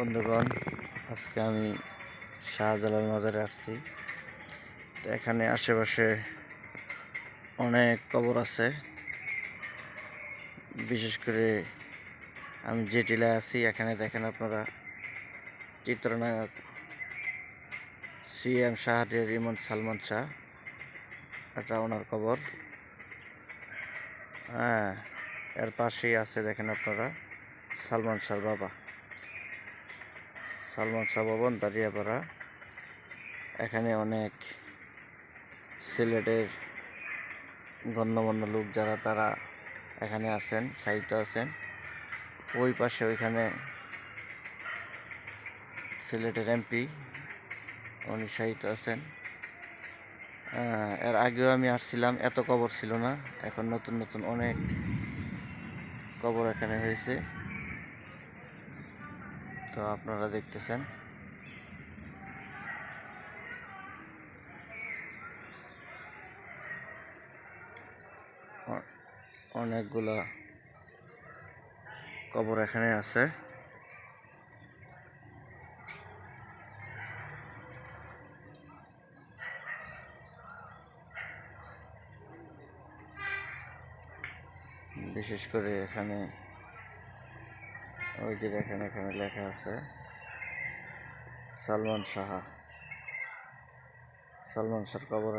বন্ধুগণ, আজকে আমি শাহজালাল মাজারে আসছি। তো এখানে আশেপাশে অনেক কবর আছে। বিশেষ করে আমি যে টিলায় আছি। এখানে দেখেন আপনারা চিত্রনায়ক সি এম শাহরিয়ার ইমন সালমান শাহ। এটা ওনার কবর। হ্যাঁ এর পাশেই আছে দেখেন আপনারা সালমান শাহর বাবা। সালমান শাহ ভবন, দাঁড়িয়াপাড়া। এখানে অনেক সিলেটের গণ্যমান্য লোক যারা, তারা এখানে আছেন, সাহিত্য আছেন। ওই পাশে ওইখানে সিলেটের এমপি, উনি সাহিত্য আছেন। এর আগেও আমি আসছিলাম, এত কবর ছিল না। এখন নতুন নতুন অনেক কবর এখানে হয়েছে। তো আপনারা দেখতেছেন। অনেকগুলা কবর এখানে আছে। বিশেষ করে এখানে ওই যে দেখেন এখানে লেখা আছে সালমান সাহা। সালমান শাহর কবর